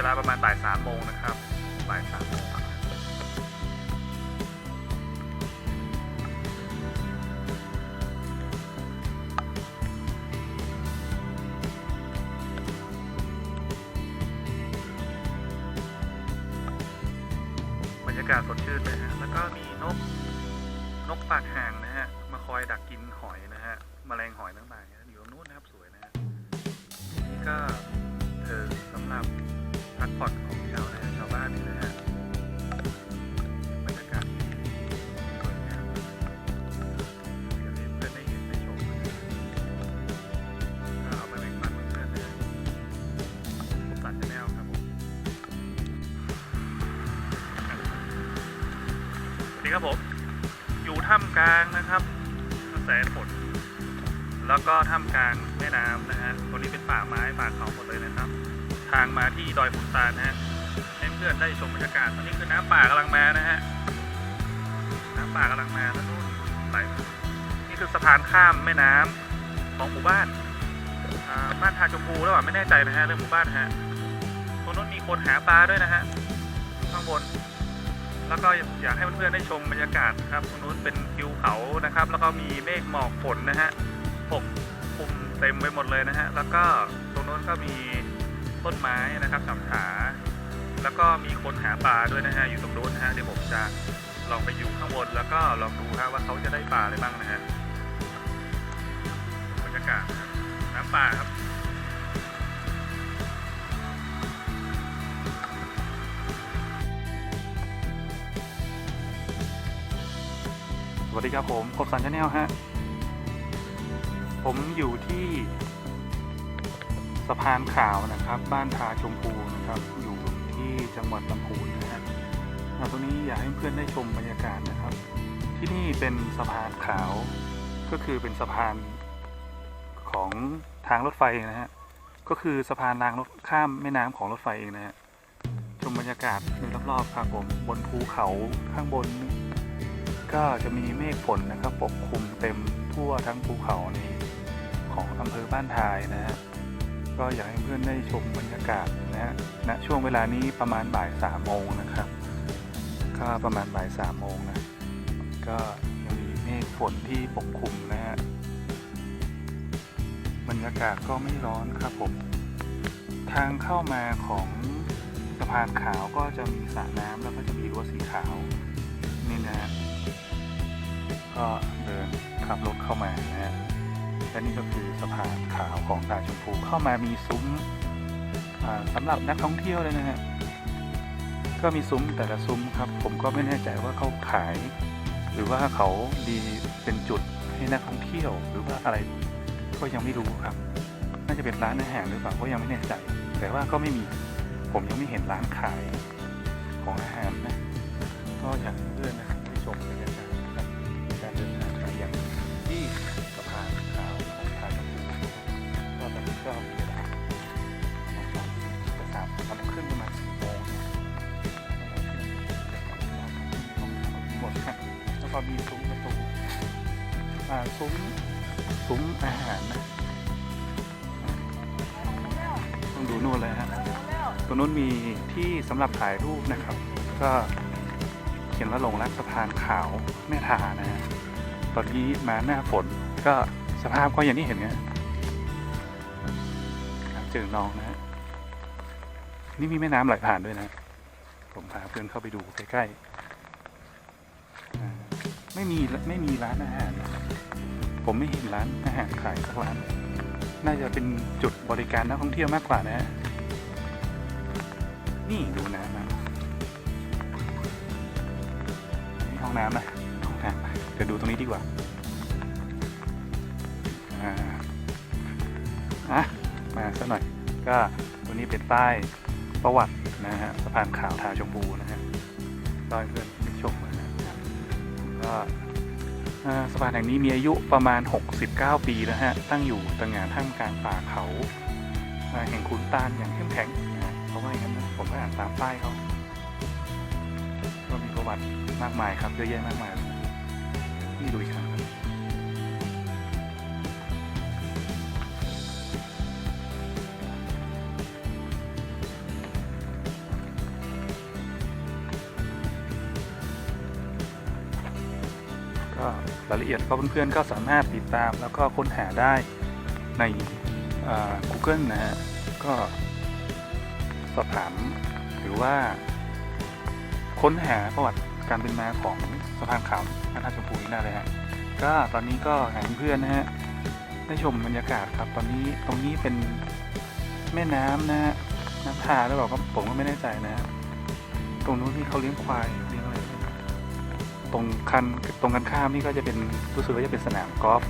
วลาประมาณบ่ายสามโมงนะครับ บ่ายสามโมงบรรยากาศสดชื่นเลยฮะ แล้วก็มีนก นกปากห่างนะฮะ มาคอยดักกินหอยนะฮะแมลงหอยต่างๆ พักผ่อนของชาวนาชาวบ้านนี่นะฮะบรรยากาศที่สวยงามอยากให้เพื่อนได้เห็นได้ชมก็เอาไปแบ่งปันเพื่อนๆนะฮะตัดแนลครับผมสวัสดีครับผม อยู่ถ้ำกลางนะครับกระแสฝนแล้วก็ท่ามกลางแม่น้ำนะฮะตรงนี้เป็นป่าไม้ป่าเขาหมดเลยนะครับ ทางมาที่ดอยขุนตาลนะฮะให้เพื่อนได้ชมบรรยากาศตอนนี้คือน้ำป่ากำลังมานะฮะน้ำป่ากำลังมาแล้วนู่นไหลนี่คือสะพานข้ามแม่น้ำของหมู่บ้านบ้านทาชมพูแล้วอะไม่แน่ใจนะฮะเรื่องหมู่บ้านฮะตรงนู้นมีคนหาปลาด้วยนะฮะข้างบน แล้วก็อยากให้เพื่อนๆได้ชมบรรยากาศครับตรงนู้นเป็นทิวเขานะครับ แล้วก็มีเมฆหมอกฝนนะฮะปกคลุมเต็มไปหมดเลยนะฮะแล้วก็ตรงโน้นก็มี ต้นไม้นะครับสำขาแล้วก็มีคนหาปลาด้วยนะฮะอยู่ตรงโน้นนะฮะเดี๋ยวผมจะลองไปอยู่ข้างบนแล้วก็ลองดูฮะว่าเขาจะได้ปลาอะไรบ้างนะฮะบรรยากาศน้ำป่าครับสวัสดีครับผมกบสันชาแนลฮะผมอยู่ที่ะพานขาวนะครับ บ้านทาชมพูนะครับ อยู่ที่จังหวัดลำพูนนะฮะอ่าตรงนี้อยากให้เพื่อนได้ชมบรรยากาศนะครับ ที่นี่เป็นสะพานขาว ก็คือเป็นสะพานของทางรถไฟนะฮะ ก็คือสะพานรางรถข้ามแม่น้ำของรถไฟเองนะฮะ ชมบรรยากาศโดยรอบๆครับผมบนภูเขาข้างบน ก็จะมีเมฆฝนนะครับ ปกคลุมเต็มทั่วทั้งภูเขาในของอำเภอบ้านทายนะฮะ ก็อยากให้เพื่อนได้ชมบรรยากาศนะฮะณช่วงเวลานี้ประมาณบ่ายสามโมงนะครับ ก็ประมาณบ่ายสามโมงนะ ก็ยังมีเมฆฝนที่ปกคลุมนะฮะ บรรยากาศก็ไม่ร้อนครับผม ทางเข้ามาของสะพานขาวก็จะมีสระน้ำแล้วก็จะมีรั้วสีขาวนี่นะฮะ ก็เดินขับรถเข้ามานะฮะ และนี่ก็คือสะพานขาวของตาชมพูเข้ามามีซุ้มอ่าสำหรับนักท่องเที่ยวเลยนะฮะก็มีซุ้มแต่ละซุ้มครับ ผมก็ไม่แน่ใจว่าเขาขาย หรือว่าเขาดีเป็นจุดให้นักท่องเที่ยวหรือว่าอะไรก็ยังไม่รู้ครับ น่าจะเป็นร้านอาหารหรือเปล่าก็ยังไม่แน่ใจ แต่ว่าก็ไม่มีผมยังไม่เห็นร้านขาย นู่นเลยฮะตรงนู้นมีที่สำหรับถ่ายรูปนะครับ ก็เขียนว่าหลงรักสะพานขาวแม่ทานะฮะตอนนี้มาหน้าฝนก็สภาพก็อย่างที่เห็นเนี่ยครับเจอน้องนะฮะนี่มีแม่น้ำไหลผ่านด้วยนะ ผมพาเพื่อนเข้าไปดูใกล้ๆไม่มีไม่มีร้านอาหาร ผมไม่เห็นร้านอาหารขายสักร้าน น่าจะเป็นจุดบริการนักท่องเที่ยวมากกว่านะฮะนี่ดูน้ำนะนี่ห้องน้ำนะห้องน้ำเดี๋ยวดูตรงนี้ดีกว่าอ่าอะมาสักหน่อย ก็ตัวนี้เป็นป้ายประวัตินะฮะสะพานขาวทาชมพูนะฮะก็ให้เพื่อนชมนะครับก็ สะพานแห่งนี้มีอายุประมาณ 69 ปีแล้วฮะ ตั้งอยู่ตรงงานท่ามกลางป่าเขาแห่งขุนตาลอย่างเข้มแข็งเพราะว่าอย่างนั้นนะผมก็อ่านตามป้ายเขาก็มีประวัติมากมายครับเยอะแยะมากมายเลยนี่ดูอีกครั้ง ครับรายละเอียดก็เพื่อนๆก็สามารถติดตามแล้วก็ค้นหาได้ใน Google นะฮะก็สอบถามหรือว่า ค้นหาประวัติการเป็นมาของสะพานขาวพระธาตุชมพูนี่ได้เลยฮะก็ตอนนี้ก็หาเพื่อนนะฮะได้ชมบรรยากาศครับ ตอนนี้ตรงนี้เป็นแม่น้ำนะฮะน้ำทาหรือเปล่าก็ผมก็ไม่แน่ใจนะฮะตรงนู้นที่เขาเลี้ยงควาย ตรงคันตรงกันข้ามนี่ก็จะเป็นรู้สึกว่าจะเป็นสนามกอล์ฟ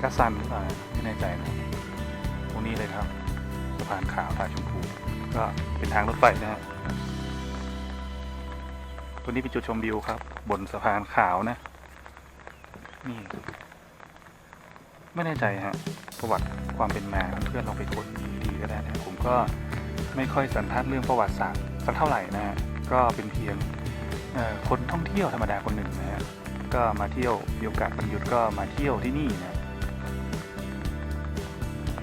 กาซันหรือเปล่าไม่แน่ใจนะตรงนี้เลยครับสะพานขาวตาชมพูก็เป็นทางรถไฟนะฮะตัวนี้เป็นจุดชมวิวครับ บนสะพานขาวนะ นี่ ไม่แน่ใจฮะประวัติความเป็นมาเพื่อนลองไปค้นดีๆก็ได้นะผมก็ไม่ค่อยสันทัดเรื่องประวัติศาสตร์สักเท่าไหร่นะฮะก็เป็นเพียง คนท่องเที่ยวธรรมดาคนหนึ่งนะฮะก็มาเที่ยวมีโอกาสวันหยุดก็มาเที่ยวที่นี่นะ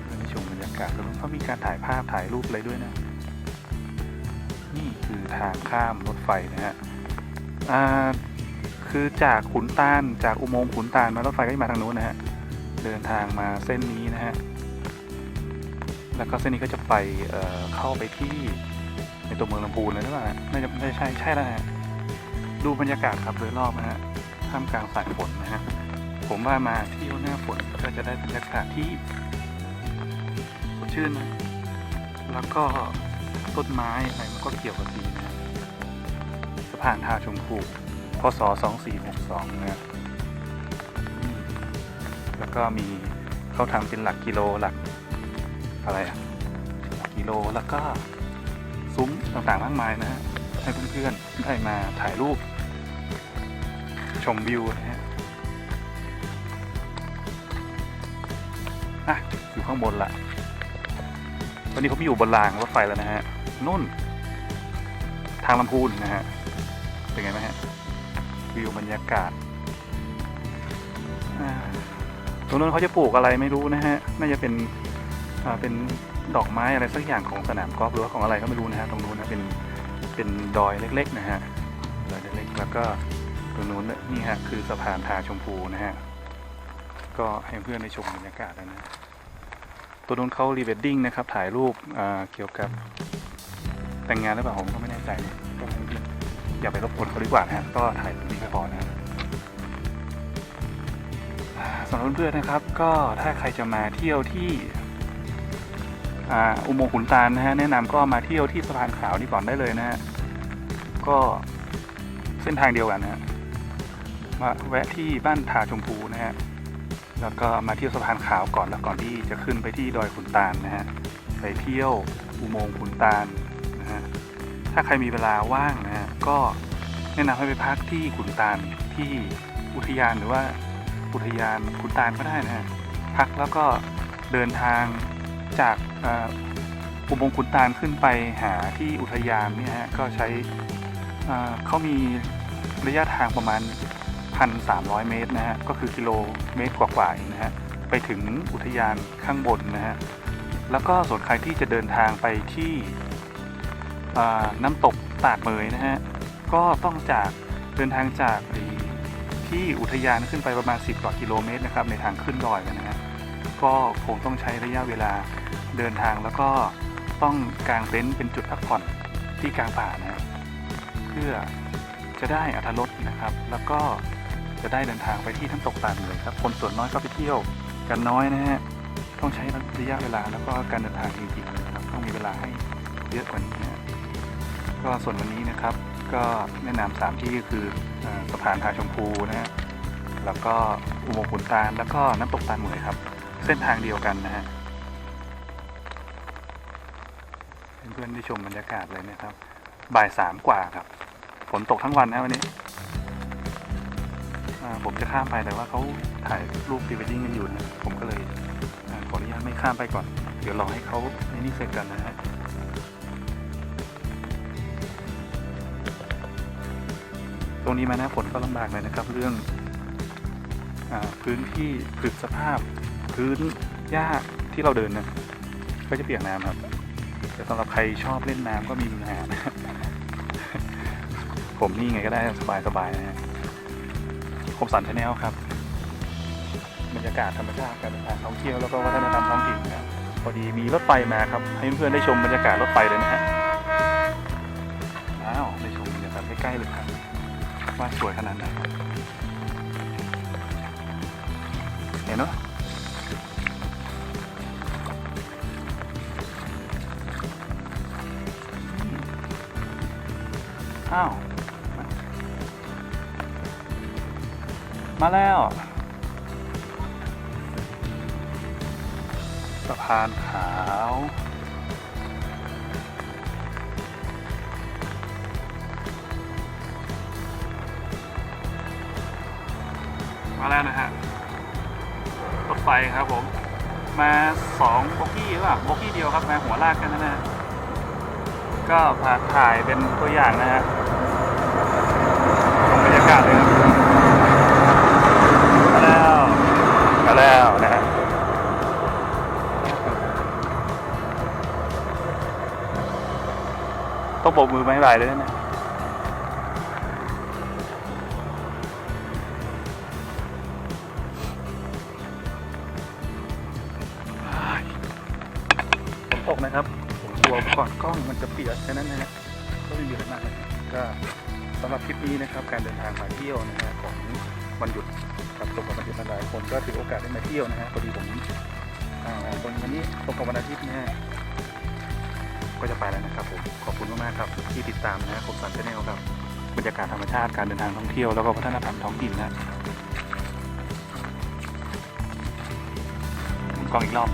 เพื่อชมบรรยากาศแล้วก็มีการถ่ายภาพถ่ายรูปอะไรด้วยนะ นี่คือทางข้ามรถไฟนะฮะอ่าคือจากขุนตาลจากอุโมงค์ขุนตาลมารถไฟก็จะมาทางนู้นนะฮะเดินทางมาเส้นนี้นะฮะแล้วก็เส้นนี้ก็จะไปเเข้าไปที่ในตัวเมืองลำพูนเลยหรือเปล่าฮะน่าจะไม่ใช่ใช่แล้วฮะ ดูบรรยากาศครับโดยรอบนะฮะท่ามกลางสายฝนนะฮะผมว่ามาเที่ยวหน้าฝนก็จะได้บรรยากาศที่สดชื่นนะแล้วก็ต้นไม้อะไรมันก็เกี่ยวกับดีนะสะพานท่าชมพูพศ2462นะฮะแล้วก็มีเขาทำเป็นหลักกิโลหลักอะไรอะหลักกิโลแล้วก็ซุ้มต่างๆมากมายนะฮะให้เพื่อนๆได้มาถ่ายรูป มวิวนะฮะอะอยู่ข้างบนละตอนนี้ผมอยู่บนรางรถไฟแล้วนะฮะนุ่น ทางลำพูนนะฮะ เป็นไงไหมฮะ วิวบรรยากาศตรงนู้นเขาจะปลูกอะไรไม่รู้นะฮะ น่าจะเป็นอ่าเป็นดอกไม้อะไรสักอย่างของสนามกอล์ฟหรือว่าของอะไรก็ไม่รู้นะฮะตรงนู้นนะเป็นเป็นดอยเล็ก ๆ นะฮะดอยเล็กๆแล้วก็ รงนู้นนี่ฮะคือสะพานทาชมพูนะฮะ ก็ให้เพื่อนได้ชมบรรยากาศแล้วนะ ตัวนู้นเขารีเวดดิ้งนะครับ ถ่ายรูปเกี่ยวกับแต่งงานหรือเปล่าผมก็ไม่แน่ใจก็อย่าไปรบกวนเขาดีกว่านะฮะก็ถ่ายตรงนี้ก็พอนะฮะอ่าสำหรับเพื่อนๆนะครับ ก็ถ้าใครจะมาเที่ยวที่อุโมงค์ขุนตาลนะฮะแนะนำก็มาเที่ยวที่สะพานขาวนี่ก่อนได้เลยนะฮะก็เส้นทางเดียวกันนะฮะ มาแวะที่บ้านทาชมพูนะฮะ แล้วก็มาเที่ยวสะพานขาวก่อนแล้วก่อนที่จะขึ้นไปที่ดอยขุนตาลนะฮะ ไปเที่ยวอุโมงค์ขุนตาลนะฮะ ถ้าใครมีเวลาว่างนะฮะ ก็แนะนำให้ไปพักที่ขุนตาลที่อุทยานหรือว่าอุทยานขุนตาลก็ได้นะฮะ พักแล้วก็เดินทางจากอุโมงค์ขุนตาลขึ้นไปหาที่อุทยานเนี่ยฮะ ก็ใช้เขามีระยะทางประมาณ 1,300 เมตรนะฮะก็คือกิโลเมตรกว่าๆนะฮะไปถึงอุทยานข้างบนนะฮะแล้วก็ส่วนใครที่จะเดินทางไปที่น้ำตกตาดเมยนะฮะก็ต้องจากเดินทางจากที่อุทยานขึ้นไปประมาณ 10กว่ากิโลเมตรนะครับในทางขึ้นดอยกันนะฮะก็คงต้องใช้ระยะเวลาเดินทางแล้วก็ต้องกางเต็นท์เป็นจุดพักผ่อนที่กลางป่านะฮะเพื่อจะได้อัธรสนะครับ แล้วก็ จะได้เดินทางไปที่น้ำตกตาดเลยครับ คนส่วนน้อยก็ไปเที่ยวกันน้อยนะฮะ ต้องใช้ระยะเวลาแล้วก็การเดินทางจริงๆนะครับ ต้องมีเวลาให้เยอะกว่านี้นะก็ส่วนวันนี้นะครับ ก็แนะนำสามที่ก็คืออสะพานทาชมพูนะฮะ แล้วก็อุโมงค์ขุนตาล แล้วก็น้ำตกตาลเหมยครับ เส้นทางเดียวกันนะฮะเพื่อนๆได้ชมบรรยากาศเลยนะครับ บ่ายสามกว่าครับ ฝนตกทั้งวันนะวันนี้ ผมจะข้ามไปแต่ว่าเขาถ่ายรูปพรีเวดดิ้งกันอยู่นะผมก็เลยขออนุญาตไม่ข้ามไปก่อน เดี๋ยวรอให้เขาในนี่เสร็จกันนะฮะตรงนี้มาหน้าฝนก็ลำบากเลยนะครับ เรื่องอพื้นที่คือสภาพ พื้นหญ้าที่เราเดินนะก็จะเปียกน้ำครับแต่สำหรับใครชอบเล่นน้ำก็มีปัญหานะผมนี่ไงก็ได้สบายๆนะฮะ คมสันชาแนลครับบรรยากาศธรรมชาติการเดินทางท่องเที่ยวแล้วก็วัฒนธรรมท้องถิ่นนะพอดีมีรถไฟมาครับ ให้เพื่อนๆได้ชมบรรยากาศรถไฟเลยนะฮะอ้าวได้ชมบรรยากาศใกล้ๆเลยครับว่าสวยขนาดไหนเห็นเนาะอ้าว มาแล้วสะพานขาว มาแล้วนะฮะรถไฟครับผม มาสองโบกี้หรือเปล่าโบกี้เดียวครับ มาหัวลากกันนะฮะก็พาถ่ายเป็นตัวอย่างนะฮะของบรรยากาศเลยครับ ต้องโบกมือไม้บายเลยนะเนี่ยฝนตกนะครับผมกลัวก่อนกล้องมันจะเปียกแค่นั้นนะฮะก็ไม่มีอะไรมากก็สำหรับคลิปนี้นะครับ การเดินทางมาเที่ยวนะฮะของวันหยุดครับตรงกับวันหยุดหลายๆคนก็ถือโอกาสได้มาเที่ยวนะฮะพอดีผมอ่าวันวันนี้ตรงกับวันอาทิตย์นะฮะ ก็จะไปแล้วนะครับผมขอบคุณมากๆครับที่ติดตามนะฮะผมสันเชนแนลครับบรรยากาศธรรมชาติการเดินทางท่องเที่ยวแล้วก็วัฒนธรรมท้องถิ่นนะกล้องอีกรอบ